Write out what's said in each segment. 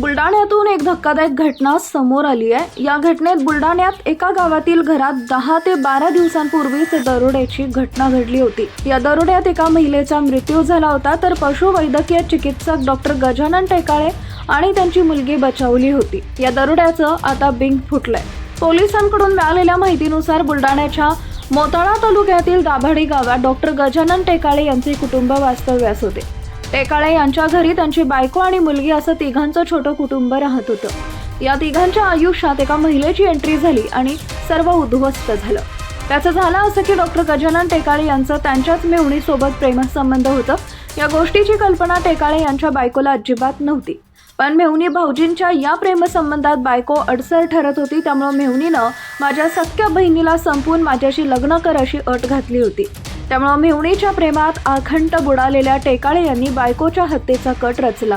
बुलढाण्यातून एक धक्कादायक घटना समोर आली आहे. या घटनेत बुलढाण्यात एका गावातील घरात दहा ते बारा दिवसांपूर्वीच दरोड्याची घटना घडली होती. या दरोड्यात एका महिलेचा मृत्यू झाला होता तर पशुवैद्यकीय चिकित्सक डॉक्टर गजानन टेकाळे आणि त्यांची मुलगी बचावली होती. या दरोड्याचं आता बिंग फुटलंय. पोलिसांकडून मिळालेल्या माहितीनुसार बुलढाण्याच्या मोताळा तालुक्यातील दाभाडी गावात डॉक्टर गजानन टेकाळे यांचे कुटुंब वास्तव्यास होते. टेकाळे यांच्या घरी त्यांची बायको आणि मुलगी असं तिघांचं छोटं कुटुंब राहत होतं. या तिघांच्या आयुष्यात एका महिलेची एंट्री झाली आणि सर्व उद्ध्वस्त झालं. त्याचं झालं असं की डॉक्टर गजानन टेकाळे यांचं त्यांच्याच मेवणीसोबत प्रेमसंबंध होतं. या गोष्टीची कल्पना टेकाळे यांच्या बायकोला अजिबात नव्हती. पण मेहुनी भाऊजींच्या या प्रेमसंबंधात बायको अडसर ठरत होती त्यामुळं मेहुनीनं माझ्या सख्या बहिणीला संपवून माझ्याशी लग्न कर अशी अट घातली होती. त्यामुळं मेहुणीच्या प्रेमात आखंट बुडालेल्या टेकाळे यांनी बायकोच्या हत्येचा कट रचला.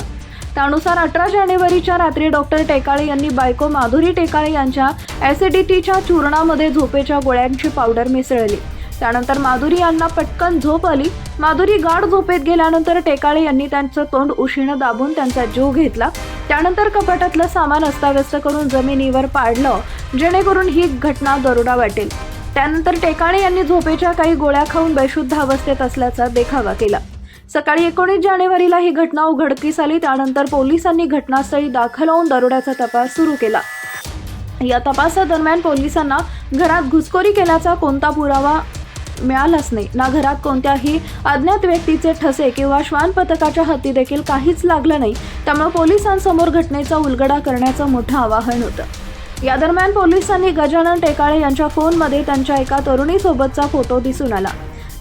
त्यानुसार अठरा जानेवारीच्या रात्री डॉक्टर टेकाळे यांनी बायको माधुरी टेकाळे यांच्या ॲसिडिटीच्या चूर्णामध्ये झोपेच्या गोळ्यांची पावडर मिसळली. त्यानंतर माधुरी यांना पटकन झोप आली. माधुरी गाढ झोपेत गेल्यानंतर टेकाळे यांनी त्यांचं तोंड उशीनं दाबून त्यांचा जीव घेतला. त्यानंतर कपाटातलं सामान अस्ताव्यस्त करून जमिनीवर पाडलं जेणेकरून ही घटना दरोडा वाटेल. त्यानंतर टेकाळे यांनी झोपेच्या काही गोळ्या खाऊन बेशुद्ध अवस्थेत असल्याचा देखावा केला. सकाळी एकोणीस जानेवारीला ही घटना उघडकीस आली. त्यानंतर पोलिसांनी घटनास्थळी दाखल होऊन दरोड्याचा तपास सुरू केला. या तपासादरम्यान पोलिसांना घरात घुसखोरी केल्याचा कोणता पुरावा मिळालाच नाही. ना घरात कोणत्याही अज्ञात व्यक्तीचे ठसे किंवा श्वान पथकाच्या हाती देखील काहीच लागलं नाही. त्यामुळे पोलिसांसमोर घटनेचा उलगडा करण्याचं मोठं आवाहन होतं. या दरम्यान पोलिसांनी गजानन टेकाळे यांच्या फोनमध्ये त्यांच्या एका तरुणीसोबतचा फोटो दिसून आला.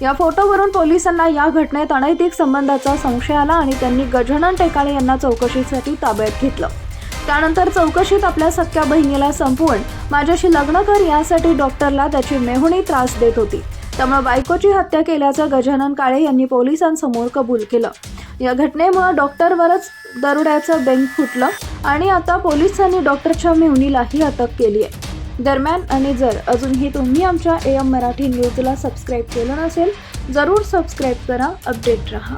या फोटोवरून पोलिसांना या घटनेत अनैतिक संबंधाचा संशय आला आणि त्यांनी गजानन टेकाळे यांना चौकशीसाठी ताब्यात घेतलं. त्यानंतर चौकशीत आपल्या सख्या बहिणीला संपवून माझ्याशी लग्न कर यासाठी डॉक्टरला त्याची मेहुणी त्रास देत होती. त्यामुळे बायकोची हत्या केल्याचं गजानन काळे यांनी पोलिसांसमोर कबूल केलं. या घटनेमुळे डॉक्टरवरच दरोड्याचं बेंक फुटलं. आणि आता पोलिसांनी डॉक्टरच्या मेहुनीलाही अटक केली आहे. दरम्यान आणि जर अजूनही तुम्ही आमच्या ए एम मराठी न्यूजला सबस्क्राईब केलं नसेल जरूर सबस्क्राईब करा अपडेट रहा.